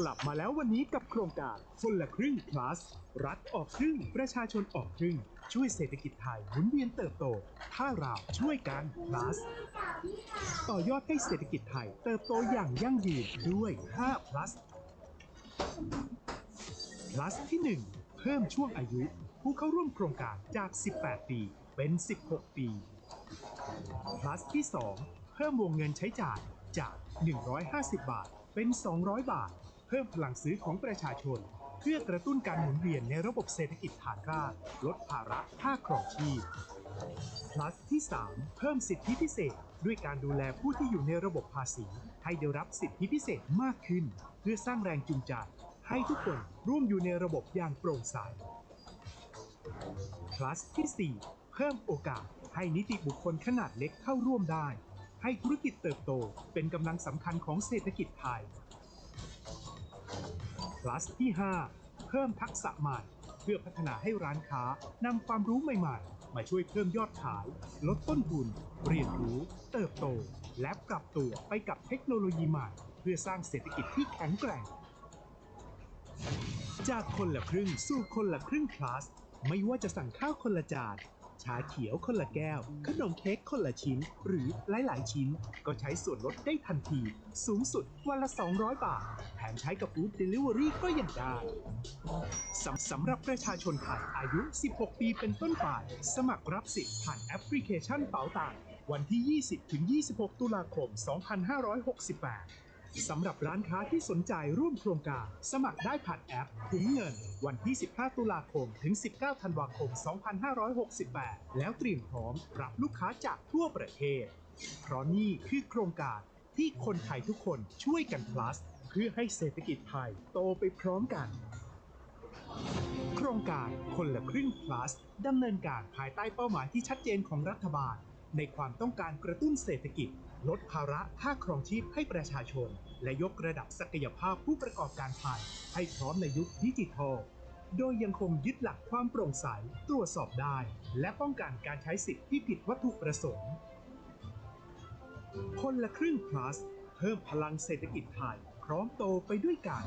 กลับมาแล้ววันนี้กับโครงการคนละครึ่ง plus รัฐออกครึ่ง ประชาชนออกครึ่ง ช่วยเศรษฐกิจไทยหมุนเวียนเติบโต ถ้าเราช่วยกัน plus ต่อยอดให้เศรษฐกิจไทยเติบโตอย่างยั่งยืนด้วย 5 plus plus ที่ 1 เพิ่มช่วงอายุ ผู้เข้าร่วมโครงการจาก 18 ปี เป็น 16 ปี plus ที่ 2 เพิ่มวงเงินใช้จ่ายจาก 150 บาท เป็น 200 บาท พิ่มพลังซื้อของประชาชน เพื่อกระตุ้นการหมุนเวียนในระบบเศรษฐกิจฐานราก ลดภาระค่าครองชีพ plus ที่ 3 เพิ่มสิทธิพิเศษ ด้วยการดูแลผู้ที่อยู่ในระบบภาษี ให้ได้รับสิทธิพิเศษมากขึ้น เพื่อสร้างแรงจูงใจ ให้ทุกคนร่วมอยู่ในระบบอย่างโปร่งใส plus ที่ 4 เพิ่มโอกาสให้นิติบุคคลขนาดเล็กเข้าร่วมได้ ให้ธุรกิจเติบโตเป็นกำลังสำคัญของเศรษฐกิจไทย plus ที่ 5 เพิ่มทักษะใหม่ เพื่อพัฒนาให้ร้านค้านำความรู้ใหม่ๆ มาช่วยเพิ่มยอดขาย ลดต้นทุน เรียนรู้ เติบโต และปรับตัวไปกับเทคโนโลยีใหม่ เพื่อสร้างเศรษฐกิจที่แข็งแกร่ง จากคนละครึ่งสู่คนละครึ่ง plus ไม่ว่าจะสั่งข้าวคนละจาน ชาเขียวคนละแก้ว ขนมเค้กคนละชิ้น หรือหลาย ๆ ชิ้น ก็ใช้ส่วนลดได้ทันที สูงสุดวันละ 200 บาท แถมใช้กับฟู้ดเดลิเวอรี่ก็ยังได้สำสำหรับประชาชนไทยอายุ 16 ปีเป็นต้นไป สมัครรับสิทธิ์ผ่านแอปพลิเคชันเป๋าตังวันที่ 20-26 ตุลาคม 2568 สำหรับร้านค้าที่สนใจร่วมโครงการ สมัครได้ผ่านแอปถุงเงิน วันที่ 15 ตุลาคม ถึง 19 ธันวาคม 2568 แล้วเตรียมพร้อมรับลูกค้าจากทั่วประเทศ เพราะนี่คือโครงการที่คนไทยทุกคนช่วยกัน plus เพื่อให้เศรษฐกิจไทยโตไปพร้อมกัน โครงการคนละครึ่ง plus ดำเนินการภายใต้เป้าหมายที่ชัดเจนของรัฐบาล ในความต้องการกระตุ้นเศรษฐกิจ ลดภาระค่าครองชีพให้ประชาชน และยกระดับศักยภาพผู้ประกอบการไทยให้พร้อมในยุคดิจิทัล โดยยังคงยึดหลักความโปร่งใสตรวจสอบได้ และป้องกันการใช้สิทธิที่ผิดวัตถุประสงค์ คนละครึ่ง plus เพิ่มพลังเศรษฐกิจไทยพร้อมโตไปด้วยกัน